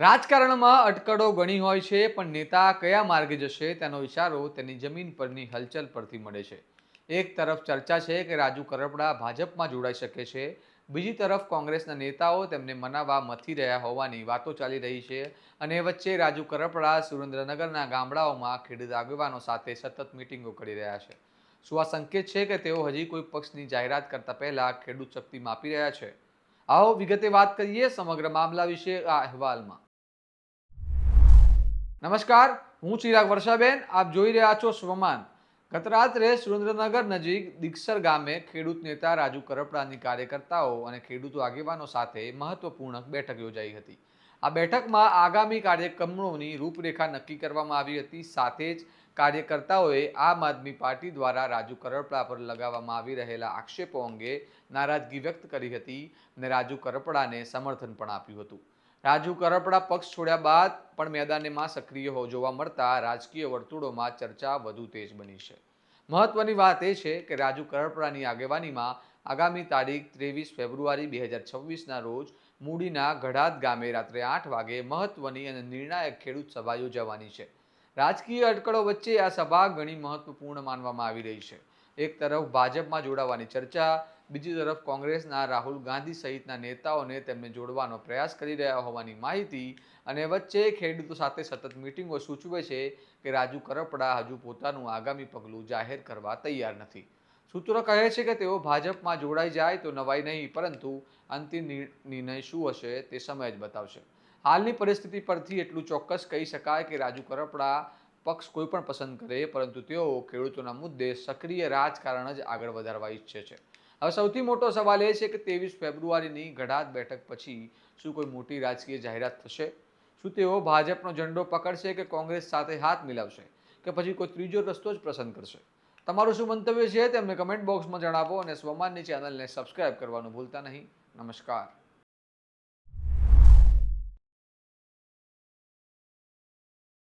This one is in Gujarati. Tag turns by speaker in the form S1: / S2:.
S1: રાજકારણમાં અટકળો ઘણી હોય છે, પણ નેતા કયા માર્ગે જશે તેનો ઇશારો તેની જમીન પરની હલચલ પરથી મળે છે. એક તરફ ચર્ચા છે કે રાજુ કરપડા ભાજપમાં જોડાઈ શકે છે, બીજી તરફ કોંગ્રેસના નેતાઓ તેમને મનાવવા મથી રહ્યા હોવાની વાતો ચાલી રહી છે અને વચ્ચે રાજુ કરપડા સુરેન્દ્રનગરના ગામડાઓમાં ખેડૂત આગેવાનો સાથે સતત મિટિંગો કરી રહ્યા છે. શું આ સંકેત છે કે તેઓ હજી કોઈ પક્ષની જાહેરાત કરતા પહેલા ખેડૂત શક્તિ માપી રહ્યા છે? આવો વિગતે વાત કરીએ સમગ્ર મામલા વિશે આ અહેવાલમાં. નમસ્કાર, હું ચિરાગ વર્ષાબેન, આપ જોઈ રહ્યા છો સ્વમાન. ગત રાત્રે સુરેન્દ્રનગર નજીક દિગસર ગામે ખેડૂત નેતા રાજુ કરપડાની કાર્યકર્તાઓ અને ખેડૂતો આગેવાનો સાથે મહત્વપૂર્ણ બેઠક યોજાઈ હતી. આ બેઠકમાં આગામી કાર્યક્રમોની રૂપરેખા નક્કી કરવામાં આવી હતી. સાથે જ કાર્યકર્તાઓએ આમ આદમી પાર્ટી દ્વારા રાજુ કરપડા પર લગાવવામાં આવી રહેલા આક્ષેપો અંગે નારાજગી વ્યક્ત કરી હતી અને રાજુ કરપડાને સમર્થન પણ આપ્યું હતું. રાજુ કરપડા પક્ષ છોડ્યા બાદ પણ મેદાનમાં સક્રિય જોવા મળતા રાજકીય વર્તુળોમાં ચર્ચા વધુ તેજ બની છે. મહત્વની વાત એ છે કે રાજુ કરપડાની આગેવાનીમાં આગામી તારીખ ત્રેવીસ ફેબ્રુઆરી બે હજાર છવ્વીસના રોજ મૂડીના ગઢાદ ગામે રાત્રે આઠ વાગે મહત્વની અને નિર્ણાયક ખેડૂત સભા યોજાવાની છે. રાજકીય અટકળો વચ્ચે આ સભા ઘણી મહત્વપૂર્ણ માનવામાં આવી રહી છે. એક તરફ ભાજપમાં જોડાવાની ચર્ચા બીજી તરફ કોંગ્રેસના રાહુલ ગાંધી સહિતના નેતાઓને તેમને જોડવાનો પ્રયાસ કરી રહ્યા હોવાની માહિતી અને વચ્ચે ખેડૂતો સાથે સતત મિટિંગો સૂચવે છે કે રાજુ કરપડા હજુ પોતાનું આગામી પગલું જાહેર કરવા તૈયાર નથી. સૂત્રો કહે છે કે તેઓ ભાજપમાં જોડાઈ જાય તો નવાઈ નહીં, પરંતુ અંતિમ નિર્ણય શું હશે તે સમય જ બતાવશે. હાલની પરિસ્થિતિ પરથી એટલું ચોક્કસ કહી શકાય કે રાજુ કરપડા પક્ષ કોઈ પણ પસંદ કરે, પરંતુ તેઓ ખેડૂતોના મુદ્દે સક્રિય રાજકારણ જ આગળ વધારવા ઈચ્છે છે. હવે સૌથી મોટો સવાલ એ છે કે ત્રેવીસ ફેબ્રુઆરીની ગઢાત બેઠક પછી શું કોઈ મોટી રાજકીય જાહેરાત થશે? શું તેઓ ભાજપનો ઝંડો પકડશે કે કોંગ્રેસ સાથે હાથ મિલાવશે? કે પછી કોઈ ત્રીજો રસ્તો જ પસંદ કરશે? તમારું શું મંતવ્ય છે તેમને કમેન્ટ બોક્સમાં જણાવો અને સ્વમાનની ચેનલને સબસ્ક્રાઇબ કરવાનું ભૂલતા નહીં. નમસ્કાર.